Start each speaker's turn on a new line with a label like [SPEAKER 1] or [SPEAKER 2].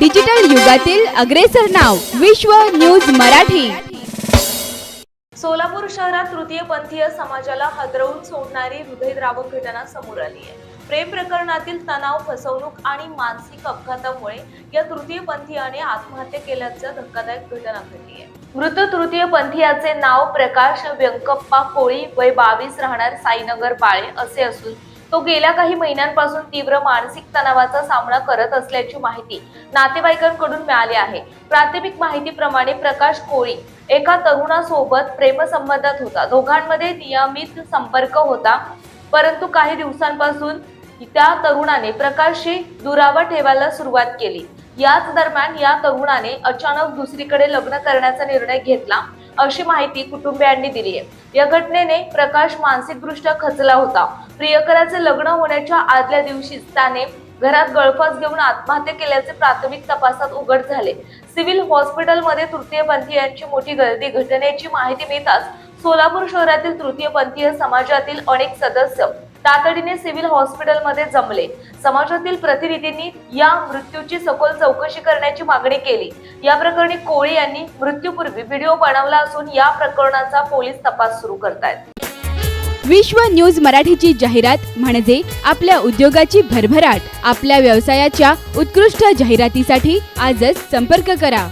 [SPEAKER 1] Digital युगातील अग्रेसर नाव विश्व न्यूज मराठी.
[SPEAKER 2] सोलापूर शहरात तृतीयपंथीय समाजाला हादरवून सोडणारी हृदयद्रावक घटना समोर आली आहे. प्रेम प्रकरणातील तणाव फसवणूक आणि मानसिक अपघातामुळे या तृतीयपंथीयाने आत्महत्या केल्याचं धक्कादायक घटना घडली आहे. मृत तृतीयपंथीयाचे नाव प्रकाश व्यंकप्पा कोळी वय बावीस राहणार साईनगर बाळे असे असून तो गेल्या काही महिन्यांपासून तीव्र मानसिक तणावाचा सामना करत असल्याची माहिती नातेवाईकांकडून मिळाली आहे. प्राथमिक माहितीप्रमाणे प्रकाश कोळी एका तरुणासोबत प्रेमसंबंधात होता. दोघांमध्ये नियमित संपर्क होता. परंतु काही दिवसांपासून त्या तरुणाने प्रकाशशी दुरावा ठेवायला सुरुवात केली. याच दरम्यान या तरुणाने अचानक दुसरीकडे लग्न करण्याचा निर्णय घेतला. अशी माहिती कुटुंबियांनी दिली आहे. या घटनेने प्रकाश मानसिकदृष्ट्या खचला होता. प्रियकराचे लग्न होण्याच्या आदल्या दिवशीच त्याने घरात गळफास घेऊन आत्महत्या केल्याचे प्राथमिक तपासात उघड झाले. सिव्हिल हॉस्पिटलमध्ये तृतीयपंथीयांची मोठी गर्दी घटनेची माहिती मिळताच सोलापूर शहरातील तृतीयपंथीय समाजातील अनेक सदस्य तातडीने सिव्हिल हॉस्पिटलमध्ये जमले. समाजातील प्रतिनिधींनी या मृत्यूची सखोल चौकशी करण्याची मागणी केली. या प्रकरणी कोळी यांनी मृत्यूपूर्वी व्हिडिओ बनवला असून या प्रकरणाचा पोलीस तपास सुरू करतायत.
[SPEAKER 1] विश्व न्यूज मराठीची जाहिरात म्हणजे आपल्या उद्योगाची भरभराट. आपल्या व्यवसायाच्या उत्कृष्ट जाहिरातीसाठी आजच संपर्क करा.